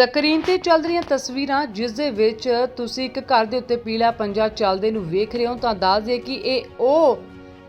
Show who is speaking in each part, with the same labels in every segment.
Speaker 1: Screen ਤੇ ਚੱਲ ਰਹੀਆਂ ਤਸਵੀਰਾਂ, ਜਿਸ ਦੇ ਵਿੱਚ ਤੁਸੀਂ ਇੱਕ ਘਰ ਦੇ ਉੱਤੇ ਪੀਲਾ ਪੰਜਾ ਚੱਲਦੇ ਨੂੰ ਵੇਖ ਰਹੇ ਹੋ, ਤਾਂ ਦੱਸ ਦਈਏ ਕਿ ਇਹ ਉਹ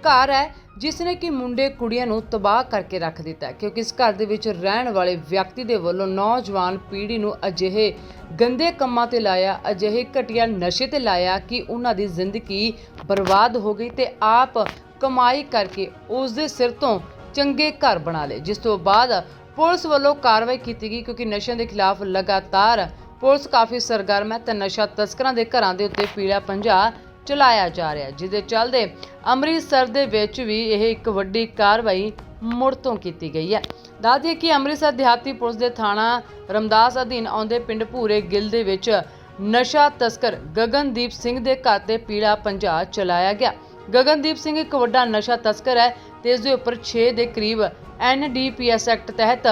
Speaker 1: ਘਰ ਹੈ, ਜਿਸ ਨੇ ਕਿ ਮੁੰਡੇ ਕੁੜੀਆਂ ਨੂੰ ਤਬਾਹ ਕਰਕੇ ਰੱਖ ਦਿੱਤਾ ਕਿਉਂਕਿ ਇਸ ਘਰ ਦੇ ਵਿੱਚ ਰਹਿਣ ਵਾਲੇ ਵਿਅਕਤੀ ਦੇ ਵੱਲੋਂ ਨੌਜਵਾਨ ਪੀੜ੍ਹੀ ਨੂੰ ਅਜਿਹੇ ਗੰਦੇ ਕੰਮਾਂ ਤੇ ਲਾਇਆ, ਅਜਿਹੇ ਘਟੀਆ ਨਸ਼ੇ ਤੇ ਲਾਇਆ ਕਿ ਉਹਨਾਂ ਦੀ ਜ਼ਿੰਦਗੀ ਬਰਬਾਦ ਹੋ ਗਈ ਤੇ ਆਪ ਕਮਾਈ ਕਰਕੇ ਉਸ ਦੇ ਸਿਰ ਤੋਂ ਚੰਗੇ ਘਰ ਬਣਾ ਲਏ। ਜਿਸ ਤੋਂ ਬਾਅਦ ਪੁਲਿਸ ਵੱਲੋਂ ਕਾਰਵਾਈ ਕੀਤੀ ਗਈ ਕਿਉਂਕਿ ਨਸ਼ਿਆਂ ਦੇ ਖਿਲਾਫ ਲਗਾਤਾਰ ਪੁਲਿਸ ਕਾਫੀ ਸਰਗਰਮ ਹੈ ਤੇ ਨਸ਼ਾ ਤਸਕਰਾਂ ਦੇ ਘਰਾਂ ਦੇ ਉੱਤੇ ਪੀਲਾ ਪੰਜਾ ਚਲਾਇਆ ਜਾ ਰਿਹਾ ਹੈ ਜਿਹਦੇ ਚੱਲਦੇ ਅੰਮ੍ਰਿਤਸਰ ਦੇ ਵਿੱਚ ਵੀ ਇਹ ਇੱਕ ਵੱਡੀ ਕਾਰਵਾਈ ਮੁੜ ਤੋਂ ਕੀਤੀ ਗਈ ਹੈ। ਦੱਸ ਦਈਏ ਕਿ ਅੰਮ੍ਰਿਤਸਰ ਦਿਹਾਤੀ ਪੁਲਿਸ ਦੇ ਥਾਣਾ ਰਮਦਾਸ ਅਧੀਨ ਆਉਂਦੇ ਪਿੰਡ ਭੂਰੇ ਗਿੱਲ ਦੇ ਵਿੱਚ ਨਸ਼ਾ ਤਸਕਰ ਗਗਨਦੀਪ ਸਿੰਘ ਦੇ ਘਰ ਤੇ ਪੀਲਾ ਪੰਜਾ ਚਲਾਇਆ ਗਿਆ। ਗਗਨਦੀਪ ਸਿੰਘ ਇੱਕ ਵੱਡਾ ਨਸ਼ਾ ਤਸਕਰ ਹੈ ਤੇ ਇਸ ਦੇ ਉੱਪਰ 6 ਦੇ ਕਰੀਬ ਐਨਡੀਪੀਐਸ ਐਕਟ ਤਹਿਤ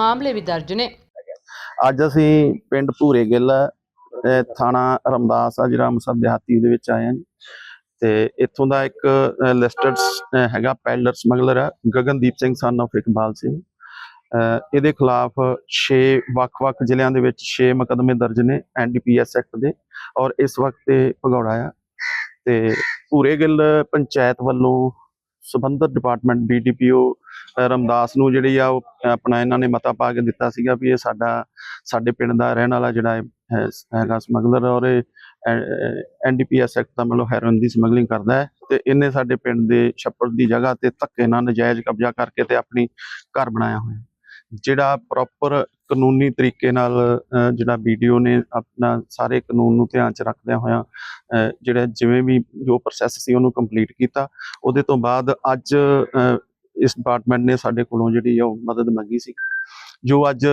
Speaker 1: ਮਾਮਲੇ ਵੀ ਦਰਜ ਨੇ।
Speaker 2: ਅੱਜ ਅਸੀਂ ਪਿੰਡ ਭੂਰੇ ਗਿੱਲ ਥਾਣਾ ਰਮਦਾਸ ਆ, ਜਿਹੜਾ ਅੰਮ੍ਰਿਤਸਰ ਦਿਹਾਤੀ ਦੇ ਵਿੱਚ ਆਏ ਹਾਂ ਤੇ ਇੱਥੋਂ ਦਾ ਇੱਕ ਲਿਸਟਡ ਹੈਗਾ ਪੈਡਲਰ ਸਮਗਲਰ ਹੈ ਗਗਨਦੀਪ ਸਿੰਘ ਸਨ of ਇਕਬਾਲ ਸਿੰਘ। ਇਹਦੇ ਖਿਲਾਫ 6 ਵੱਖ-ਵੱਖ ਜ਼ਿਲ੍ਹਿਆਂ ਦੇ ਵਿੱਚ 6 ਮੁਕਦਮੇ ਦਰਜ ਨੇ ਐਨਡੀਪੀਐਸ ਐਕਟ ਦੇ, ਔਰ ਇਸ ਵਕਤ ਇਹ ਭਗੌੜਾ ਆ। ਤੇ ਭੂਰੇ ਗਿੱਲ ਪੰਚਾਇਤ ਵੱਲੋਂ ਸਬੰਧਤ ਡਿਪਾਰਟਮੈਂਟ ਬੀਡੀਪੀਓ ਰਮਦਾਸ ਨੂੰ ਜਿਹੜੀ ਆ ਉਹ ਆਪਣਾ ਇਹਨਾਂ ਨੇ ਮਤਾ ਪਾ ਕੇ ਦਿੱਤਾ ਸੀਗਾ ਵੀ ਇਹ ਸਾਡਾ, ਸਾਡੇ ਪਿੰਡ ਦਾ ਰਹਿਣ ਵਾਲਾ ਜਿਹੜਾ ਹੈਗਾ ਸਮਗਲਰ ਔਰ ਇਹ ਐਨਡੀਪੀਐਸ ਐਕਟ ਦਾ ਮਤਲਬ ਹੈਰੋਇਨ ਦੀ ਸਮਗਲਿੰਗ ਕਰਦਾ ਹੈ ਤੇ ਇਹਨੇ ਸਾਡੇ ਪਿੰਡ ਦੇ ਛੱਪੜ ਦੀ ਜਗ੍ਹਾ ਤੇ ਧੱਕੇ ਨਾਲ ਨਜਾਇਜ਼ ਕਬਜ਼ਾ ਕਰਕੇ ਤੇ ਆਪਣੀ ਘਰ ਬਣਾਇਆ ਹੋਇਆ ਜਿਹੜਾ ਪ੍ਰੋਪਰ ਕਾਨੂੰਨੀ ਤਰੀਕੇ ਨਾਲ ਜਿਹੜਾ ਵੀਡੀਓ ਨੇ ਆਪਣਾ ਸਾਰੇ ਕਾਨੂੰਨ ਨੂੰ ਧਿਆਨ ਚ ਰੱਖਦਿਆਂ ਹੋਇਆਂ ਜਿਹੜਾ ਜਿਵੇਂ ਵੀ ਜੋ ਪ੍ਰੋਸੈਸ ਸੀ ਉਹਨੂੰ ਕੰਪਲੀਟ ਕੀਤਾ। ਉਹਦੇ ਤੋਂ ਬਾਅਦ ਅੱਜ ਇਸ ਡਿਪਾਰਟਮੈਂਟ ਨੇ ਸਾਡੇ ਕੋਲੋਂ ਜਿਹੜੀ ਆ ਉਹ ਮਦਦ ਮੰਗੀ ਸੀ। ਜੋ ਅੱਜ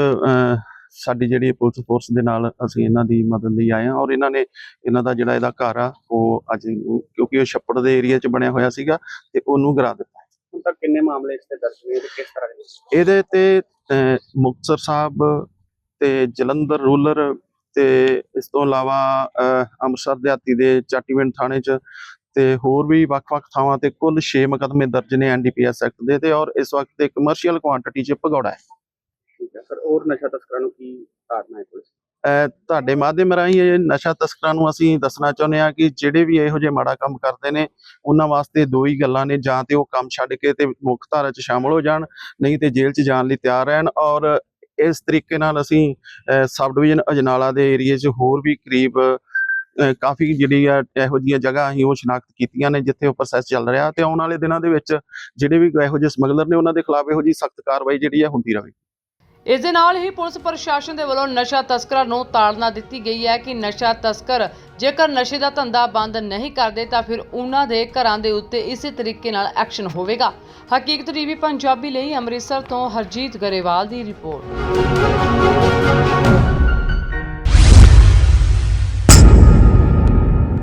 Speaker 2: ਸਾਡੀ ਜਿਹੜੀ ਪੁਲਿਸ ਫੋਰਸ ਦੇ ਨਾਲ ਅਸੀਂ ਇਹਨਾਂ ਦੀ ਮਦਦ ਲਈ ਆਏ ਹਾਂ ਔਰ ਇਹਨਾਂ ਨੇ ਇਹਨਾਂ ਦਾ ਜਿਹੜਾ ਇਹਦਾ ਘਰ ਆ ਉਹ ਅੱਜ ਕਿਉਂਕਿ ਉਹ ਛੱਪੜ ਦੇ ਏਰੀਆ 'ਚ ਬਣਿਆ ਹੋਇਆ ਸੀਗਾ ਤੇ ਉਹਨੂੰ ਗਿਰਾ ਦਿੱਤਾ।
Speaker 3: ਹੁਣ ਤੱਕ ਕਿੰਨੇ ਮਾਮਲੇ ਇਸ ਤੇ ਦਰਜ ਹੋਏ ਤੇ ਕਿਸ ਤਰ੍ਹਾਂ ਦੇ?
Speaker 2: ਇਹਦੇ ਤੇ ਅਹ, ਮੁਕਤਸਰ ਸਾਹਿਬ ਤੇ ਜਲੰਧਰ ਰੂਰਲ ਤੇ ਇਸ ਤੋਂ ਇਲਾਵਾ ਅੰਮ੍ਰਿਤਸਰ ਦਿਹਾਤੀ ਦੇ ਚਾਟੀਵਿੰਡ ਥਾਣੇ 'ਚ ਤੇ ਹੋਰ ਵੀ ਵੱਖ-ਵੱਖ ਥਾਵਾਂ ਤੇ ਕੁੱਲ 6 ਮੁਕੱਦਮੇ ਦਰਜ ਨੇ ਐਨਡੀਪੀਐਸ ਐਕਟ ਦੇ ਤੇ ਔਰ ਇਸ ਵਕਤ ਤੇ ਕਮਰਸ਼ੀਅਲ ਕੁਆਂਟੀਟੀ 'ਚ ਭਗੌੜਾ ਹੈ।
Speaker 3: ਠੀਕ ਹੈ ਸਰ ਹੋਰ ਨਸ਼ਾ ਤਸਕਰਾਂ ਨੂੰ ਕੀ ਧਾਰਨਾ ਹੈ ਪੁਲਿਸ?
Speaker 2: ਤੁਹਾਡੇ ਮਾਧਿਅਮ ਰਾਹੀਂ ਇਹ ਨਸ਼ਾ ਤਸਕਰਾਂ ਨੂੰ ਅਸੀਂ ਦੱਸਣਾ ਚਾਹੁੰਦੇ ਹਾਂ ਕਿ ਜਿਹੜੇ ਵੀ ਇਹੋ ਜਿਹੇ ਮਾੜਾ ਕੰਮ ਕਰਦੇ ਨੇ, ਉਹਨਾਂ ਵਾਸਤੇ ਦੋ ਹੀ ਗੱਲਾਂ ਨੇ, ਜਾਂ ਤੇ ਉਹ ਕੰਮ ਛੱਡ ਕੇ ਤੇ ਮੁੱਖ ਧਾਰਾ 'ਚ ਸ਼ਾਮਲ ਹੋ ਜਾਣ, ਨਹੀਂ ਤੇ ਜੇਲ੍ਹ 'ਚ ਜਾਣ ਲਈ ਤਿਆਰ ਰਹਿਣ ਔਰ ਇਸ ਤਰੀਕੇ ਨਾਲ ਅਸੀਂ ਸਬ ਡਿਵੀਜ਼ਨ ਅਜਨਾਲਾ ਦੇ ਏਰੀਏ 'ਚ ਹੋਰ ਵੀ ਕਰੀਬ ਕਾਫੀ ਜਿਹੜੀ ਆ ਇਹੋ ਜਿਹੀਆਂ ਜਗ੍ਹਾ ਅਸੀਂ ਉਹ ਸ਼ਨਾਖਤ ਕੀਤੀਆਂ ਨੇ ਜਿੱਥੇ ਉਹ ਪ੍ਰੋਸੈਸ ਚੱਲ ਰਿਹਾ ਤੇ ਆਉਣ ਵਾਲੇ ਦਿਨਾਂ ਦੇ ਵਿੱਚ ਜਿਹੜੇ ਵੀ ਇਹੋ ਜਿਹੇ ਸਮਗਲਰ ਨੇ ਉਹਨਾਂ ਦੇ ਖਿਲਾਫ ਇਹੋ ਜਿਹੀ ਸਖਤ ਕਾਰਵਾਈ ਜਿਹੜੀ ਆ ਹੁੰਦੀ ਰਹੇ।
Speaker 1: ਇਸ ਦੇ ਨਾਲ ਹੀ ਪੁਲਿਸ ਪ੍ਰਸ਼ਾਸਨ ਦੇ ਵੱਲੋਂ ਨਸ਼ਾ ਤਸਕਰਾਂ ਨੂੰ ਤਾੜਨਾ ਦਿੱਤੀ ਗਈ ਹੈ ਕਿ ਨਸ਼ਾ ਤਸਕਰ ਜੇਕਰ ਨਸ਼ੇ ਦਾ ਧੰਦਾ ਬੰਦ ਨਹੀਂ ਕਰਦੇ ਤਾਂ ਫਿਰ ਉਹਨਾਂ ਦੇ ਘਰਾਂ ਦੇ ਉੱਤੇ ਇਸੇ ਤਰੀਕੇ ਨਾਲ ਐਕਸ਼ਨ ਹੋਵੇਗਾ। ਹਕੀਕਤ ਟੀਵੀ ਪੰਜਾਬੀ ਲਈ ਅੰਮ੍ਰਿਤਸਰ ਤੋਂ ਹਰਜੀਤ ਗਰੇਵਾਲ ਦੀ ਰਿਪੋਰਟ।